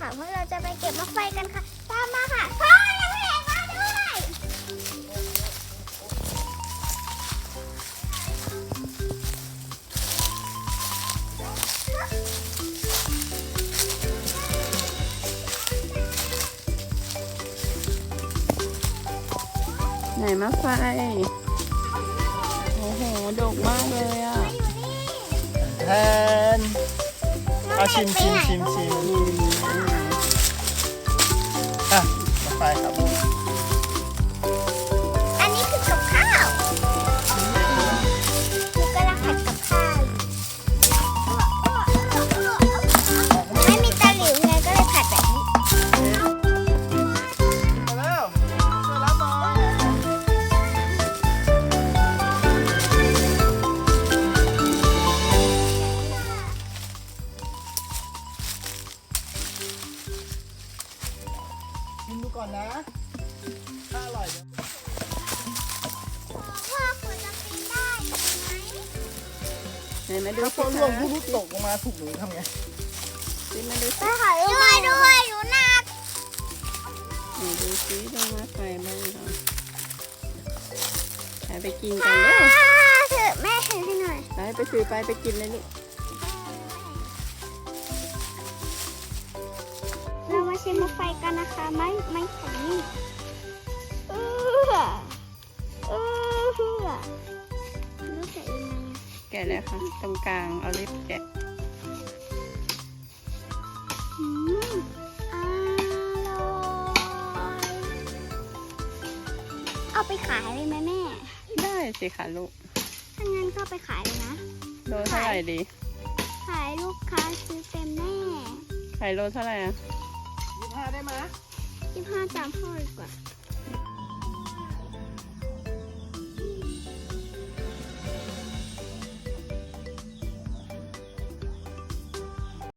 ค่ะ เพราะเราจะไปเก็บมะไฟกันค่ะ ตามมาค่ะพ่อยังไม่เห็นมาด้วยไหนมาไฟ โอ้โห ดกมากเลยอะแทนเอาชิมชิมชิมชิมอืมอะมาไฟครับ กินดูก่อนนะ ถ้าอร่อยเดี๋ยวพ่อควรจะปีนได้ไหมไหนมาดูถ้าสิพ่อร่วงคะลูกตกลงมาถูกหนูทำไงสิมาดูไปสิขอด้วยด้วยหนูหนักไหนดูสิดูมาไฟบ้างค่ะไปไปกินกันเร็วเถอะแม่ถือให้หน่อย ไปไปซื้อไปไปกินเลยลูก ชิมมะไฟกันนะคะ ไม่ไม่แข็งนี่เออเออรู้สึกยังไงอะแกะเลยค่ะ ตรงกลางเอาเล็บแกะอืมอร่อยเอาไปขายเลยไหมแม่ ได้สิค่ะลูก ถ้างั้นก็เอาไปขายเลยนะ โลเท่าไหร่ดี ขายลูกค้าซื้อเต็มแน่ ขายโลเท่าไหร่อะยี่ ห้าได้ไหมยี่ห้าจามพ่อดีกว่า